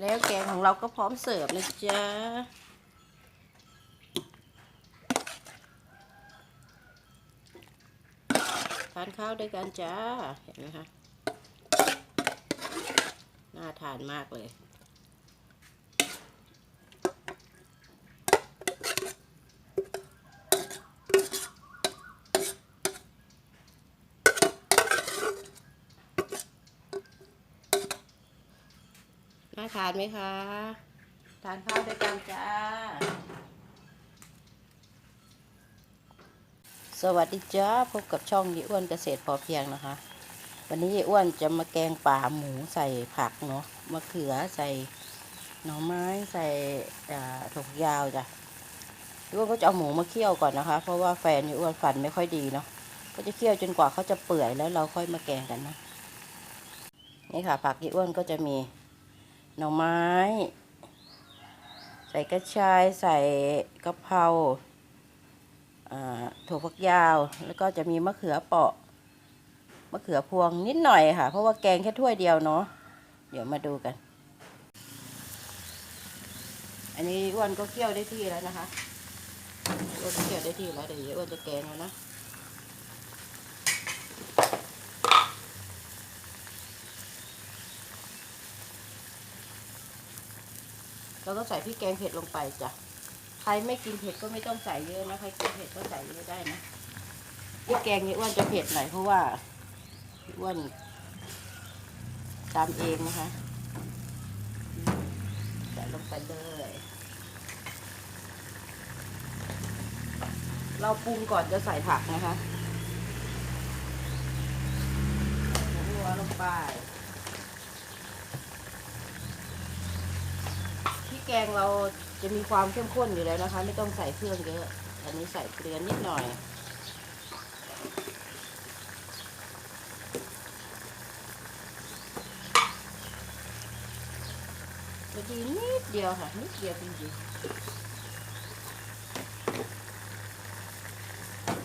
แล้วแกงของเราก็พร้อมเสิร์ฟนะจ๊ะทานข้าวด้วยกันจ้า เห็นไหมคะ น่าทานมากเลย น่าทานไหมคะ ทานข้าวด้วยกันจ้า สวัสดีจ้า พบกับช่องยี่อ้วนเกษตรพอเพียงนะคะ วันนี้ยี่อ้วนจะมาแกงป่าหมูใส่ผักเนาะ มะเขือใส่หน่อไม้ใส่ถั่วฝักยาวจ้ะยี่อ้วนก็จะเอาหมูมาเคี่ยวก่อนนะคะ เพราะว่าแฟนยี่อ้วนฟันไม่ค่อยดีเนาะ ก็จะเคี่ยวจนกว่าเขาจะเปื่อยแล้วเราค่อยมาแกงกันนะนี่ค่ะผักยี่อ้วนก็จะมี หน่อไม้ ใส่กระชายใส่กะเพราถั่วฝักยาว แล้วก็จะมีมะเขือเปาะ มะเขือพวงนิดหน่อยค่ะ เพราะว่าแกงแค่ถ้วยเดียวเนาะ เดี๋ยวมาดูกัน อันนี้อ้วนก็เคี่ยวได้ที่แล้วนะคะอ้วนก็เคี่ยวได้ที่แล้วเดี๋ยวอ้วนจะแกงแล้วนะ แล้วก็ใส่พริกแกงเผ็ดลงไปจ้ะใครไม่กินเผ็ดก็ไม่ต้องใส่เยอะนะใครกินเผ็ดก็ใส่เยอะได้นะพริกแกงนี่อ้วนจะเผ็ดหน่อยเพราะว่าอ้วนตามเองนะคะใส่ลงไปเลยเราปรุงก่อนจะใส่ผักนะคะหัวลงไป พริก แกงเราจะมีความเข้มข้นอยู่แล้วนะคะ ไม่ต้องใส่เครื่องเยอะ อันนี้ใส่เกลือนิดหน่อย เมื่อกี้นิดเดียวค่ะ นิดเดียวจริงๆ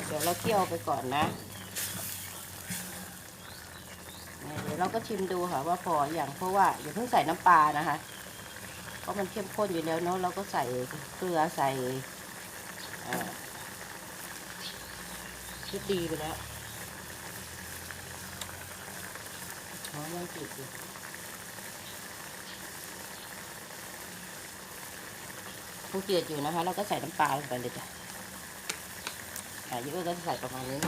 เดี๋ยวเราเคี่ยวไปก่อนนะ เดี๋ยวเราก็ชิมดูค่ะว่าพออย่างเพราะว่าอย่าเพิ่งใส่น้ำปลานะคะ ราะมันเข้มข้นอยู่แล้วเนาะเราก็ใส่เกลือใส่เอ่อชุดดีไปแล้วหอมมันติดอยู่คงเจือดอยู่นะคะ เราก็ใส่น้ำปลาลงไปเลยจ้ะอะยี่ห้อก็จะใส่ประมาณนี้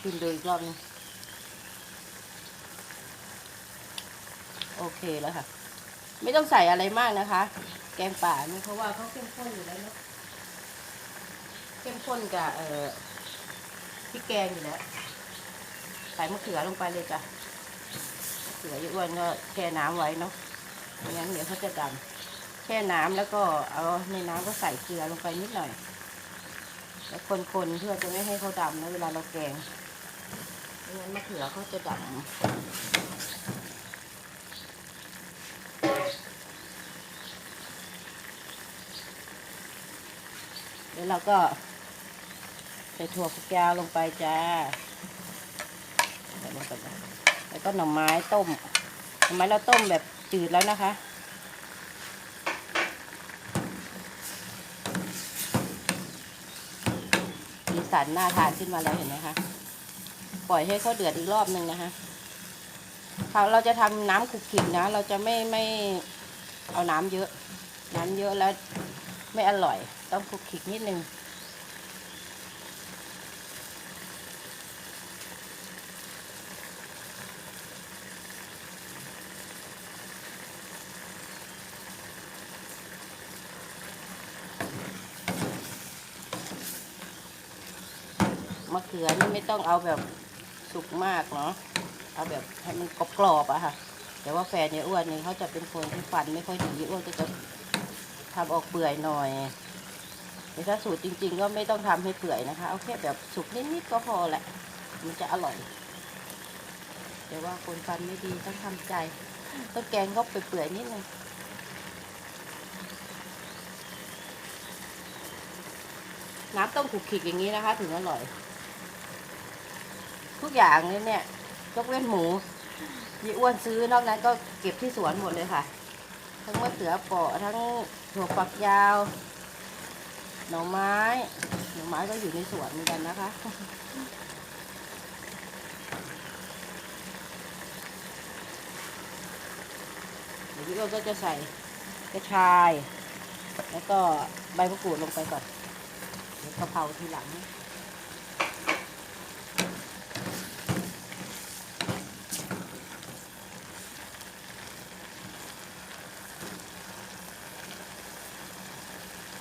ชิมดูอีกรอบนึง โอ เคแล้วค่ะ ไม่ต้องใส่อะไรมากนะคะ แกงป่านี่เพราะว่าเขาเข้มข้นอยู่แล้วเนาะเข้มข้นกับเอ่อพริกแกงอยู่แล้วใส่มะเขือลงไปเลยจ้ะมะเขือยี่อ้วนก็แช่น้ำไว้เนาะไม่งั้นเดี๋ยวเขาจะดำแช่น้ำแล้วก็เอาในน้ำก็ใส่เกลือลงไปนิดหน่อยแล้วคนๆเพื่อจะไม่ให้เขาดำนะเวลาเราแกงไม่งั้นมะเขือเขาจะดำ แล้วเราก็ใส่ถั่วฝักยาวลงไปจ้าใส่ลงไปแล้วก็หน่อไม้ต้มหน่อไม้เราต้มแบบจืดแล้วนะคะสีสันน่าทานขึ้นมาแล้วเห็นไหมคะปล่อยให้เขาเดือดอีกรอบหนึ่งนะคะเราจะทำน้ำขลุกขิกนะ เราจะไม่ไม่เอาน้ำเยอะ น้ำเยอะแล้วไม่อร่อย ต้องคลุกคลิกนิดนึงมะเขือนี่ไม่ต้องเอาแบบสุกมากเนาะ เอาแบบให้มันกรอบๆอะค่ะ แต่ว่าแฟนเนี่ยอ้วนนี่เขาจะเป็นคนที่ฟันไม่ค่อยดีอ้วนก็จะทำออกเปื่อยหน่อย แต่ถ้าสูตรจริง ๆ ก็ไม่ต้องทำให้เปื่อยนะคะเอาแค่แบบสุกนิดๆก็พอแหละ มันจะอร่อยแต่ว่าคนฟันไม่ดีต้องทำใจต้องแกงก็เปื่อยๆนิดนึงน้ำต้มขุกขิกอย่างนี้นะคะ ถึงอร่อย ทุกอย่างเลยเนี่ยยกเว้นหมูยี่อ้วนซื้อนอกนั้นก็เก็บที่สวนหมดเลยค่ะ ทั้งมะเขือเปาะทั้งถั่วฝักยาว หน่อไม้ หน่อไม้ก็อยู่ในสวนเหมือนกันนะคะ เดี๋ยวพี่อ้วนก็จะใส่กระชาย แล้วก็ใบมะกรูดลงไปก่อนเดี๋ยวกะเพราทีหลัง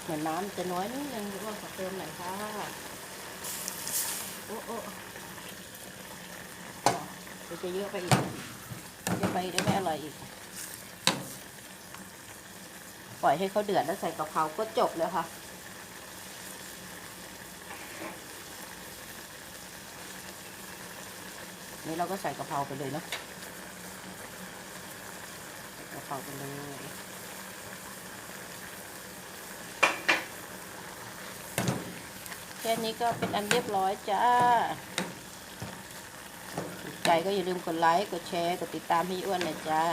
เหมือนน้ำจะน้อยนิดนึงพี่อ้นขอเติมหน่อยค่ะโอ้โอ้เดี๋ยวจะเยอะไปอีกเยอะไปเดี๋ยวไม่อร่อยอีก ปล่อยให้เขาเดือดแล้วใส่กะเพราก็จบแล้วค่ะนี่เราก็ใส่กะเพราไปเลยเนาะกะเพราไปเลย ค่นี้ก็เป็นอันเรียบร้อยจ้าใจก็อย่าลืมกดไลค์ กดแชร์ กดติดตามให้อ้วนนะจ้า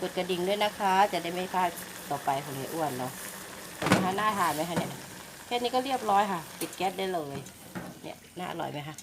กดกระดิ่งด้วยนะคะ จะได้ไม่พลาดต่อไปของพี่อ้วนเนาะเห็นไหมคะน่าทานไหมคะเนี่ย แค่นี้ก็เรียบร้อยค่ะ ปิดแก๊สได้เลย เนี่ยน่าอร่อยไหมคะ